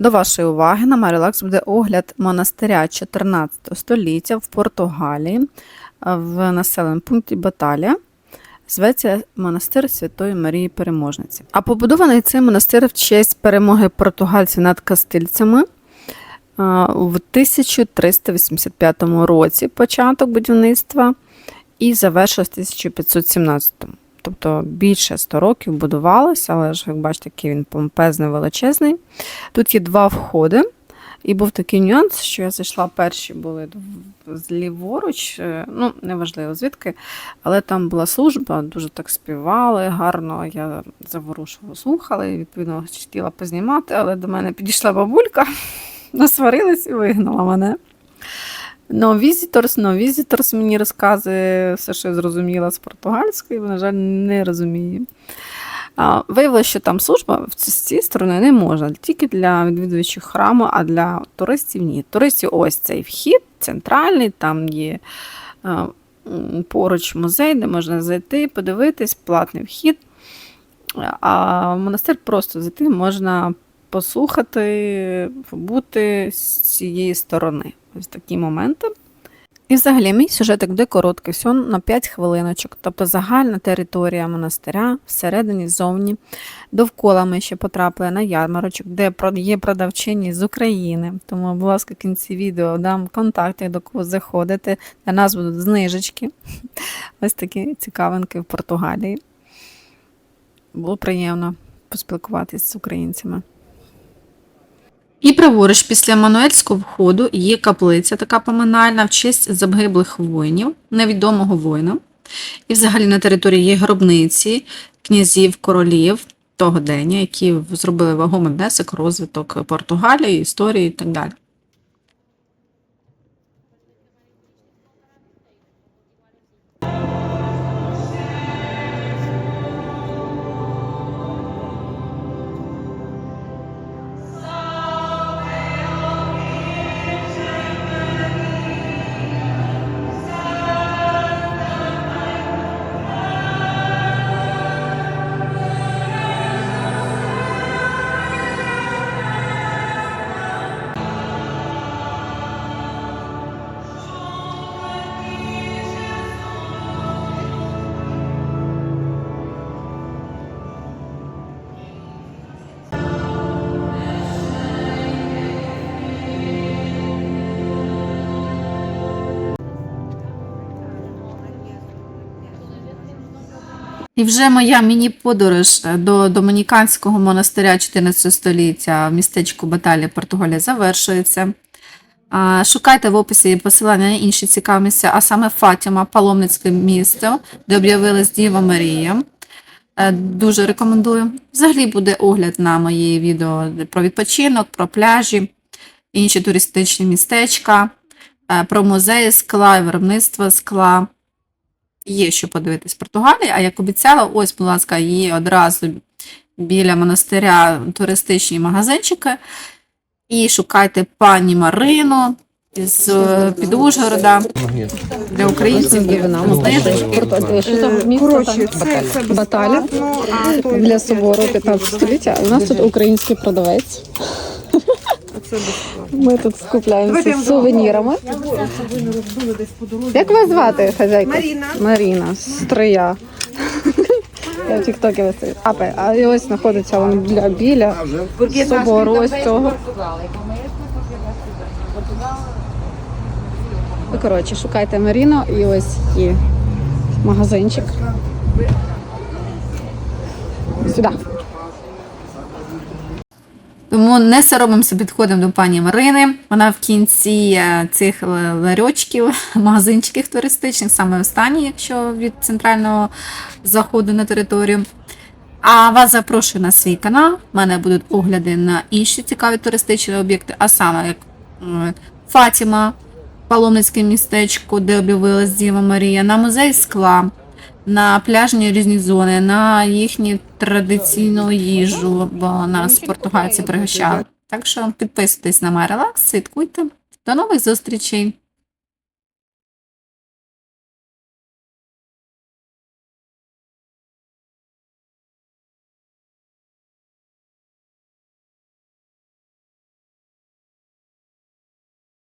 До вашої уваги на Марілакс буде огляд монастиря 14 століття в Португалії в населеному пункті Баталія. Зветься монастир Святої Марії Переможниці. А побудований цей монастир в честь перемоги португальців над кастильцями в 1385 році початок будівництва і завершилось в 1517. Тобто більше 100 років будувалося, але ж, як бачите, такий він помпезний, величезний. Тут є два входи. І був такий нюанс, що я зайшла перші були зліворуч, е, ну, неважливо звідки, але там була служба, дуже так співали, гарно. Я заворушувала, слухала і відповідно хотіла познімати, але до мене підійшла бабулька, насварилась і вигнала мене. No visitors, no visitors мені розказує все, що я зрозуміла з португальської, бо, на жаль, не розумію. Виявилося, що там служба з цієї сторони не можна, тільки для відвідувачів храму, а для туристів ні. Туристів ось цей вхід центральний, там є поруч музей, де можна зайти, подивитись, платний вхід. А в монастир просто зайти можна послухати, побути з цієї сторони. Ось такі моменти. І взагалі мій сюжетик буде короткий, всього на 5 хвилиночок, тобто загальна територія монастиря, всередині, зовні. Довкола ми ще потрапили на ярмарочок, де є продавчині з України. Тому, будь ласка, в кінці відео дам контакти, до кого заходити. Для нас будуть знижечки. Ось такі цікавинки в Португалії. Було приємно поспілкуватися з українцями. І праворуч після Мануельського входу є каплиця, така поминальна в честь загиблих воїнів, невідомого воїна. І взагалі на території є гробниці князів, королів того дня, які зробили вагомий внесок, розвиток Португалії, історії і так далі. І вже моя міні-подорож до Домініканського монастиря 14 століття в містечку Баталія, Португалія завершується. Шукайте в описі посилання на інші цікаві місця, а саме Фатіма, паломницьке місто, де об'явилась Діва Марія. Е, Дуже рекомендую. Взагалі буде огляд на мої відео про відпочинок, про пляжі, інші туристичні містечка, е, про музеї скла, і виробництво скла. Є що подивитись в Португалії, а як обіцяла, ось, будь ласка, є одразу біля монастиря туристичні магазинчики. І шукайте пані Марину з е, під Ужгорода. Для українців є. Коротше, це, це той для собору 15 століття. У нас тут український продавець. Це безплатно. Ми тут скупляємося з сувенірами. Десь по дорозі. Як вас звати, хазяйка? Маріна. Маріна, Стрия. Я в Тіктокі висить. А, а і ось знаходиться вон біля, біля собору ось цього. Ну, коротше, шукайте Маріну і ось є магазинчик. Сюди. Тому не соромимося, підходимо до пані Марини. Вона в кінці е, цих л- ларьочків, магазинчиків туристичних, саме останній, якщо від центрального заходу на територію. А вас запрошую на свій канал. У мене будуть огляди на інші цікаві туристичні об'єкти, а саме як е, Фатіма, паломницьке містечко, де об'явилась Діва Марія, на музей скла, на пляжні різні зони, на їхню традиційну їжу, бо нас португальці пригощали. Так що підписуйтесь на релакс, слідкуйте. До нових зустрічей!